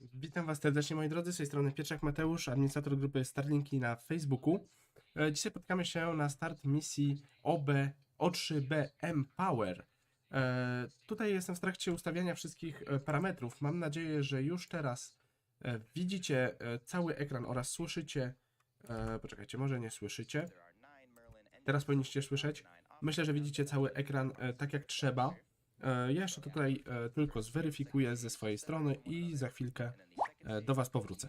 Witam Was serdecznie moi drodzy, z tej strony Pietrzak Mateusz, administrator grupy Starlinki na Facebooku. E, Dzisiaj spotkamy się na start misji OB O3B Empower. E, Tutaj jestem w trakcie ustawiania wszystkich e, parametrów. Mam nadzieję, że już teraz widzicie cały ekran oraz słyszycie. Poczekajcie, może nie słyszycie. Teraz powinniście słyszeć. Myślę, że widzicie cały ekran tak jak trzeba. E, Ja jeszcze tutaj e, tylko zweryfikuję ze swojej strony i za chwilkę e, do Was powrócę.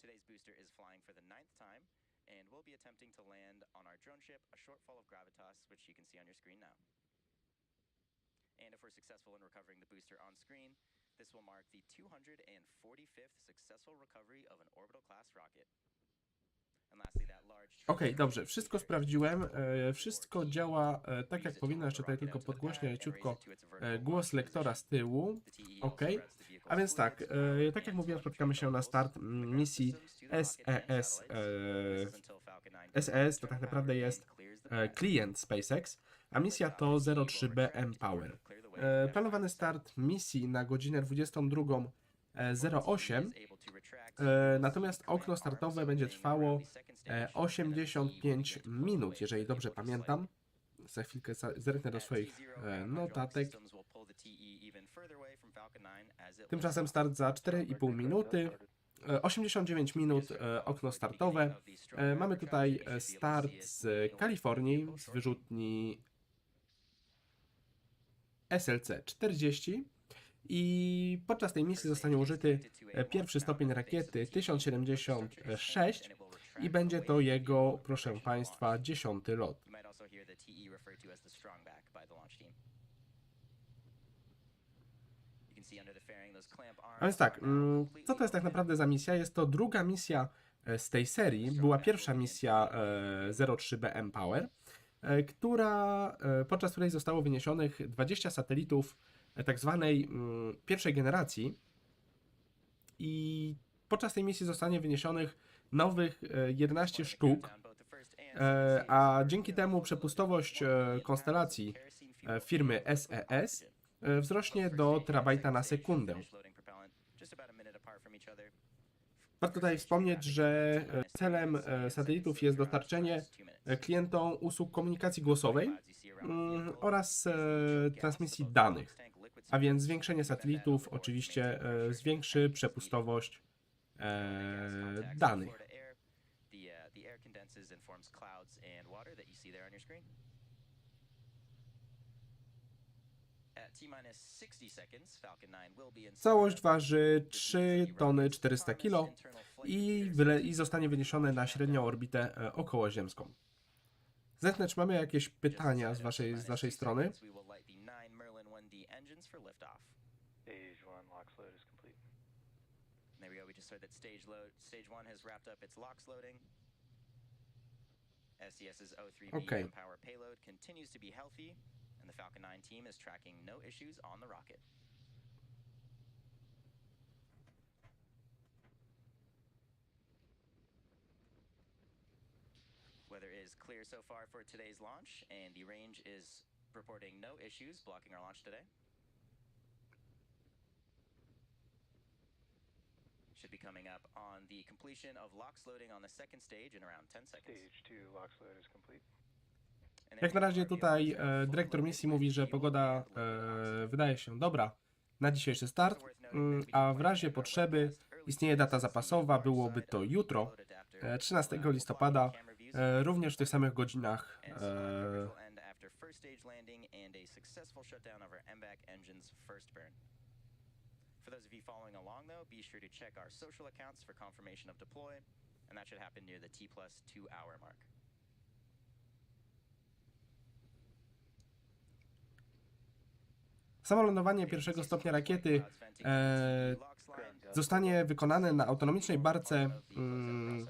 Today's booster is flying for the ninth time, and we'll be attempting to land on our drone ship, a shortfall of gravitas, which you can see on your screen now. And if we're successful in recovering the booster on screen, this will mark the 245th successful recovery of an orbital class rocket. Dobrze, wszystko sprawdziłem. e, Wszystko działa e, tak jak powinno. Jeszcze tutaj tylko podgłośnię leciutko e, głos lektora z tyłu. Okej. A więc tak, e, tak jak mówiłem, spotkamy się na start misji SES. e, SES to tak naprawdę jest e, klient SpaceX, a misja to 03B Empower. E, Planowany start misji na godzinę 22.08, e, natomiast okno startowe będzie trwało e, 85 minut, jeżeli dobrze pamiętam. Za chwilkę zerknę do swoich e, notatek. Tymczasem start za 4,5 minuty. E, 89 minut e, okno startowe. E, Mamy tutaj e, start z Kalifornii, z wyrzutni SLC 40 i podczas tej misji zostanie użyty e, pierwszy stopień rakiety 1076 i będzie to jego, proszę Państwa, dziesiąty lot. A więc tak, mm, co to jest tak naprawdę za misja? Jest to druga misja e, z tej serii. Była pierwsza misja e, 03B Empower, e, która, e, podczas której zostało wyniesionych 20 satelitów e, tak zwanej mm, pierwszej generacji. I podczas tej misji zostanie wyniesionych nowych e, 11 sztuk, e, a dzięki temu przepustowość e, konstelacji e, firmy SES e, wzrośnie do terabajta na sekundę. Warto tutaj wspomnieć, że e, celem e, satelitów jest dostarczenie e, klientom usług komunikacji głosowej mm, oraz transmisji danych. A więc zwiększenie satelitów oczywiście zwiększy przepustowość danych. The, uh, the air condenses and forms clouds and water that you see there on your screen. At T-minus 60 seconds, Falcon 9 will be in Całość waży 3 tony 400 kg i, i zostanie wyniesione na średnią orbitę e, okołoziemską. Zerknę, czy mamy jakieś pytania z waszej, z waszej strony. We will light the nine Merlin 1D engines for liftoff. Stage one LOX load is complete. There we go. We just heard that stage load, stage one has wrapped up its LOX loading. SES's O3B Okay. power payload continues to be healthy, and the Falcon 9 team is tracking no issues on the rocket. Weather is clear so far for today's launch, and the range is reporting no issues blocking our launch today. Should be coming up on the completion of LOX loading on the second stage in around 10 seconds. Stage two LOX load is complete. Jak na razie tutaj e, dyrektor misji mówi, że pogoda e, wydaje się dobra na dzisiejszy start, mm, a w razie potrzeby istnieje data zapasowa, byłoby to jutro, e, 13 will, uh, listopada, e, również w tych samych godzinach. E, hour mark. Samo lądowanie pierwszego stopnia rakiety e, zostanie wykonane na autonomicznej barce mm,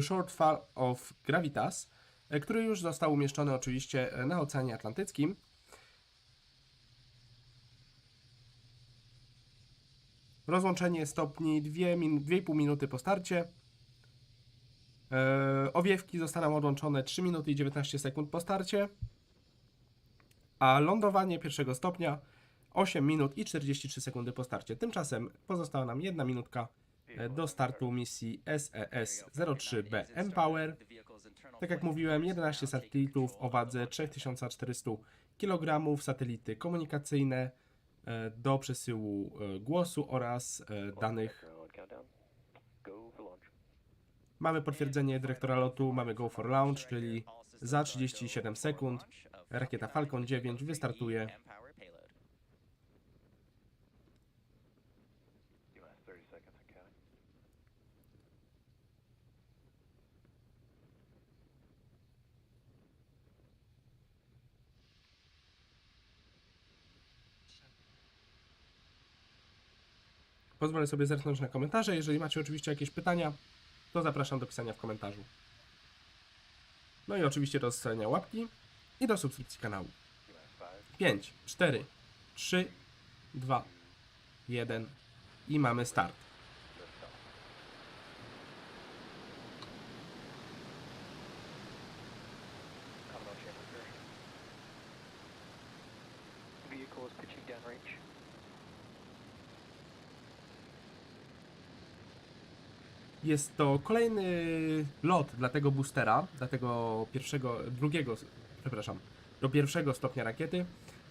Shortfall of Gravitas, e, który już został umieszczony oczywiście e, na Oceanie Atlantyckim. Rozłączenie stopni 2 min 2,5 minuty po starcie. E, owiewki zostaną odłączone 3 minuty i 19 sekund po starcie, a lądowanie pierwszego stopnia 8 minut i 43 sekundy po starcie. Tymczasem pozostała nam jedna minutka e, do startu misji E SES-03B Empower. Tak jak mówiłem, 11 satelitów o wadze 3400 kg, satelity komunikacyjne e, do przesyłu e, głosu oraz danych. Mamy potwierdzenie dyrektora lotu, mamy go for launch, czyli za 37 sekund rakieta Falcon 9 wystartuje. You last 30 seconds and counting. Pozwolę sobie zerknąć na komentarze. Jeżeli macie oczywiście jakieś pytania, to zapraszam do pisania w komentarzu. No i oczywiście do zostawienia łapki i do subskrypcji kanału. You last 5, 5, 4, 3, 2, 1 i mamy start. Jest to kolejny lot dla tego boostera, dla tego pierwszego, drugiego, przepraszam, do pierwszego stopnia rakiety.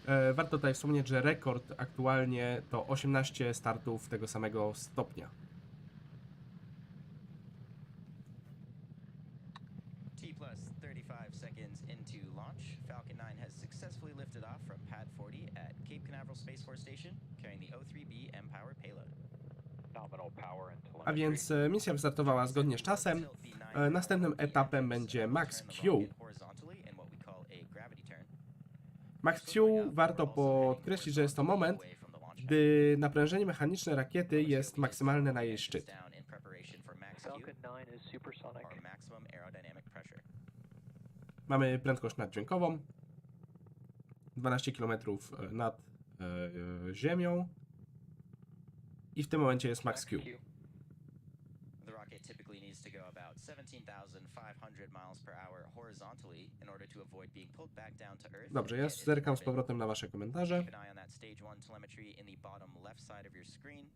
E, warto tutaj wspomnieć, że rekord aktualnie to 18 startów tego samego stopnia. T plus 35 seconds into launch, Falcon 9 has successfully lifted off from Pad 40 at Cape Canaveral Space Force Station, carrying the O3B M-Power payload. Nominal power and A więc e, misja wystartowała zgodnie z czasem. E, Następnym etapem będzie Max Q. Max Q warto podkreślić, że jest to moment, gdy naprężenie mechaniczne rakiety jest maksymalne na jej szczyt. Falcon 9 is supersonic. or maximum aerodynamic pressure. Mamy prędkość naddźwiękową 12 km nad e, ziemią i w tym momencie jest Max Q. The rocket typically needs to go about 17,500 miles per hour horizontally in order to avoid being pulled back down to Earth. Dobrze, ja zerkam z powrotem na wasze komentarze. Keep an eye on that stage one telemetry in the bottom left side of your screen.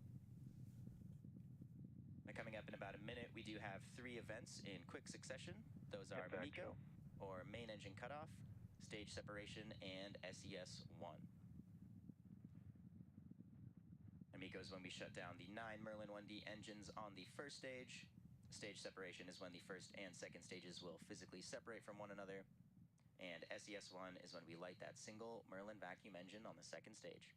And coming up in about a minute, we do have three events in quick succession. Those are or main engine cutoff, stage separation, and SES 1. Is when we shut down the nine Merlin 1D engines on the first stage. Stage separation is when the first and second stages will physically separate from one another. And SES 1 is when we light that single Merlin vacuum engine on the second stage.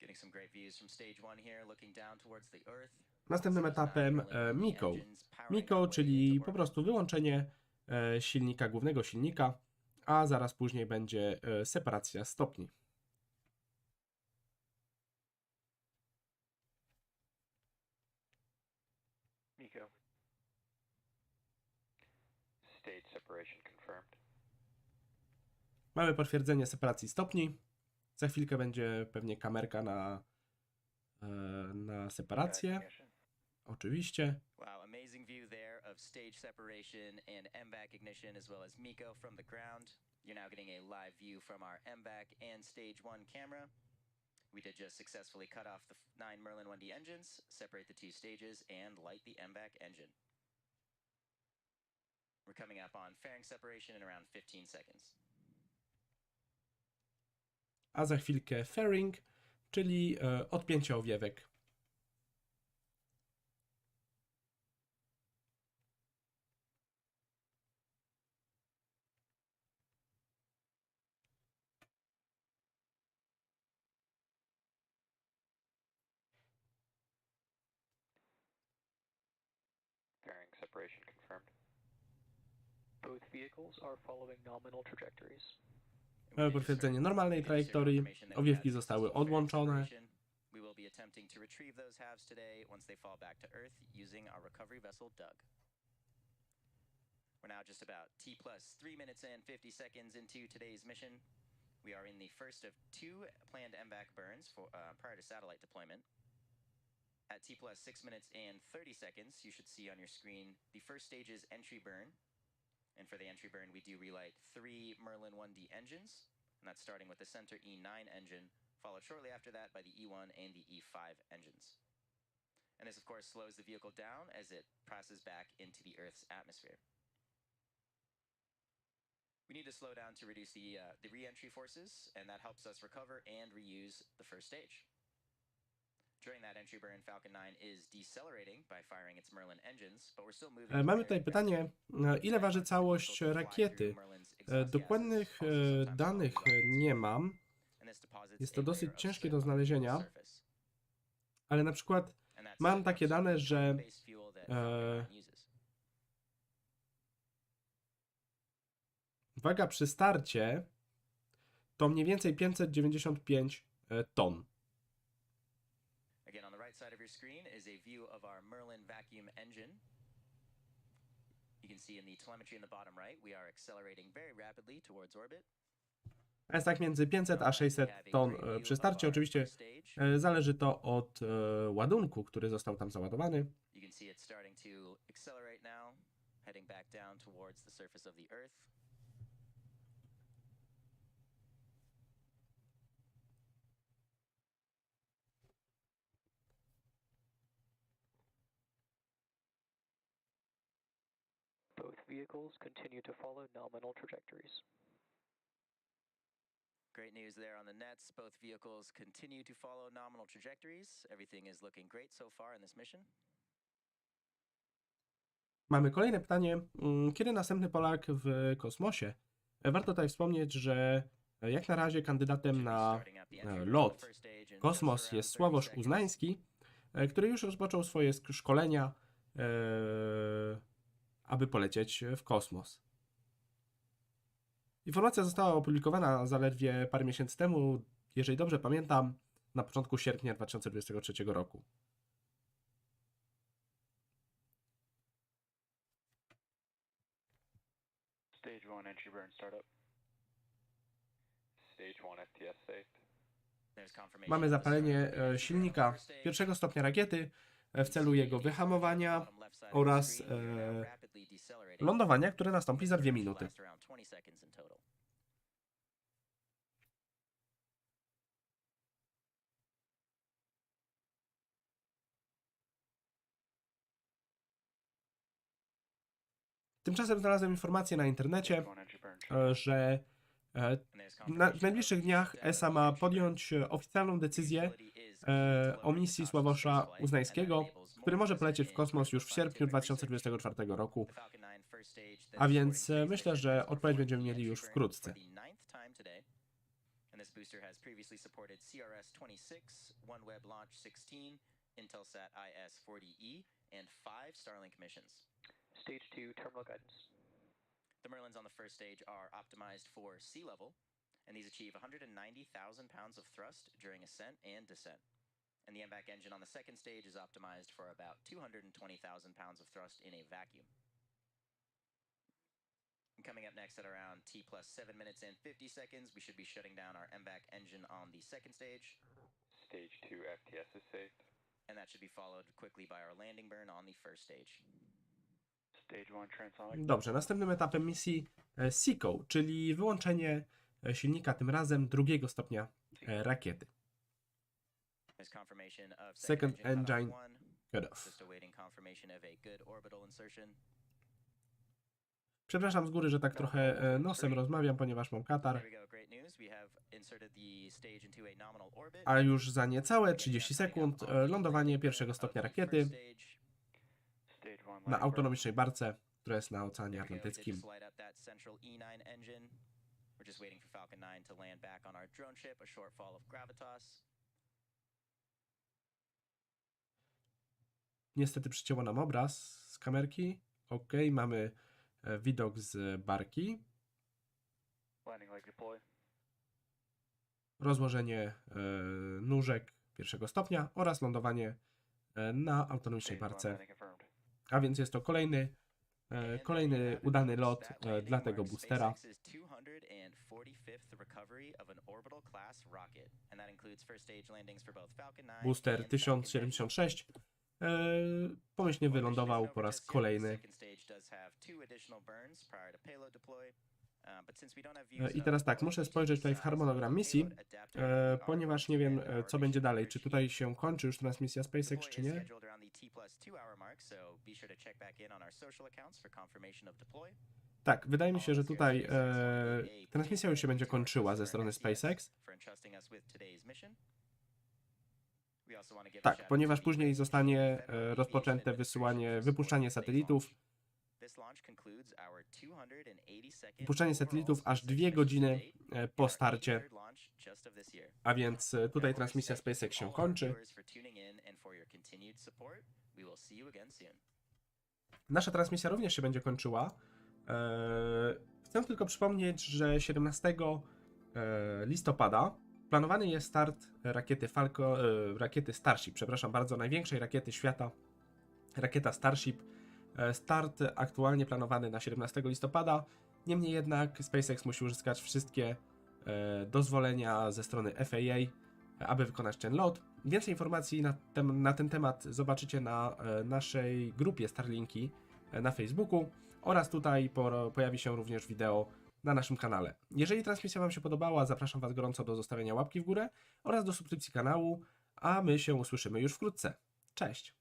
Getting some great views from stage 1 here, looking down towards the earth. Następnym etapem e, MICO. MICO, czyli po prostu wyłączenie e, silnika, głównego silnika, a zaraz później będzie e, separacja stopni. Stage separation confirmed. Mamy potwierdzenie separacji stopni. Za chwilkę będzie pewnie kamerka na, na separację. Oczywiście. Wow, amazing view there of stage separation and MVAC ignition as well as Miko from the ground. You're now getting a live view from our MVAC and stage one camera. We did just successfully cut off the nine Merlin 1D engines, separate the two stages, and light the MVAC engine. We're coming up on fairing separation in around 15 seconds. A za chwilkę fairing, czyli odpięcie owiewek. Separation confirmed. Both vehicles are following nominal trajectories. Potwierdzenie normalnej trajektorii. Owiewki zostały odłączone. We will be attempting to retrieve those halves today once they fall back to Earth using our recovery vessel Doug. We're now just about T plus 3 minutes and 50 seconds into today's mission. We are in the first of two planned MVAC burns for uh, prior to satellite deployment. At T plus 6 minutes and 30 seconds, you should see on your screen the first stage's entry burn. And for the entry burn, we do relight three Merlin 1D engines, and that's starting with the center E9 engine, followed shortly after that by the E1 and the E5 engines. And this, of course, slows the vehicle down as it passes back into the Earth's atmosphere. We need to slow down to reduce the, uh, the re-entry forces, and that helps us recover and reuse the first stage. During that entry burn, Falcon 9 is decelerating by firing its Merlin engines, but we're still moving. E, Mamy tutaj pytanie, e, ile waży całość rakiety? E, Dokładnych danych nie mam, Jest to dosyć ciężkie do znalezienia. ale na przykład mam takie dane, że e, waga przy starcie to mniej więcej 595 e, ton. Again, on the right side of your screen is a view of our Merlin vacuum engine. You can see in the telemetry in the bottom right, we are accelerating very rapidly towards orbit. A jest tak między 500 a 600 ton e, przy starcie. Oczywiście e, zależy to od e, ładunku, który został tam załadowany. You can see it starting to accelerate now, heading back down towards the surface of the Earth. Both vehicles continue to follow nominal trajectories. Great news there on the nets. Both vehicles continue to follow nominal trajectories. Everything is looking great so far in this mission. Mamy kolejne pytanie. Mm, Kiedy następny Polak w kosmosie? Warto tutaj wspomnieć, że jak na razie kandydatem na lot kosmos jest 30 Sławosz. Uznański, e, który już rozpoczął swoje szkolenia, e, aby polecieć w kosmos. Informacja została opublikowana zaledwie parę miesięcy temu, jeżeli dobrze pamiętam, na początku sierpnia 2023 roku. Stage 1 entry burn startup. Stage 1 FTS Mamy zapalenie e, silnika pierwszego stopnia rakiety e, w celu jego wyhamowania oraz e, lądowania, które nastąpi za dwie minuty. last around 20 seconds in total. Tymczasem znalazłem informację na internecie, Stage 1 entry burn. e, że e, w najbliższych dniach ESA ma podjąć oficjalną decyzję e, misji Sławosza Uznańskiego, który może polecieć w kosmos już w sierpniu scientific research. 2024 roku. The Falcon 9 first stage, then A więc e, myślę, że odpowiedź będziemy mieli już wkrótce. this booster has previously supported CRS-26, OneWeb Launch 16, Intelsat IS-40E, and five Starlink missions. Stage 2 terminal guidance. The Merlins on the first stage are optimized for sea level, and these achieve 190,000 pounds of thrust during ascent and descent. And the MVAC engine on the second stage is optimized for about 220,000 pounds of thrust in a vacuum. And coming up next at around T plus 7 minutes and 50 seconds, we should be shutting down our MVAC engine on the second stage, Stage 2 FTS is safe. and that should be followed quickly by our landing burn on the first stage. Stage 1 transonic. Dobrze, następnym etapem misji SECO, czyli wyłączenie silnika tym razem drugiego stopnia e, rakiety. Second engine. Cut off. Przepraszam z góry, że tak trochę e, nosem rozmawiam, ponieważ mam katar, a już za niecałe 30 sekund e, lądowanie pierwszego stopnia rakiety Stage. 1 na autonomicznej barce, która jest na Oceanie Atlantyckim. We're just waiting for Falcon 9 to land back on our drone ship, a short fall of gravitas. Niestety przycięło nam obraz z kamerki. Ok, mamy e, widok z barki. Leg deploy. rozłożenie e, nóżek pierwszego stopnia oraz lądowanie e, na autonomicznej Stage 1 barce. A więc jest to kolejny E, Kolejny udany lot e, dla tego boostera. 245th recovery of an orbital class rocket, and that includes first stage landings for both Falcon 9 Booster and Falcon 9. 1076 e, pomyślnie wylądował po raz kolejny. Uh, E, I teraz tak, muszę spojrzeć tutaj w harmonogram misji, e, ponieważ nie wiem, co będzie dalej. Czy tutaj się kończy już transmisja SpaceX, czy nie? Tak, wydaje mi się, że tutaj e, transmisja już się będzie kończyła ze strony SpaceX. Tak, ponieważ później zostanie e, rozpoczęte wysyłanie, wypuszczanie satelitów. today's launch. This launch concludes our 282nd Wypuszczanie satelitów aż dwie godziny e, po starcie, 83rd launch just of this year. a więc e, tutaj transmisja SpaceX się kończy. Nasza transmisja również się będzie kończyła. E, Chcę tylko przypomnieć, że 17 e, listopada planowany jest start rakiety Falco, e, rakiety Starship, przepraszam bardzo, największej rakiety świata, rakieta Starship. Start aktualnie planowany na 17 listopada. Niemniej jednak SpaceX musi uzyskać wszystkie dozwolenia ze strony FAA, aby wykonać ten lot. Więcej informacji na, tem, na ten temat zobaczycie na naszej grupie Starlinki na Facebooku oraz tutaj po, pojawi się również wideo na naszym kanale. Jeżeli transmisja Wam się podobała, zapraszam Was gorąco do zostawienia łapki w górę oraz do subskrypcji kanału, a my się usłyszymy już wkrótce. Cześć!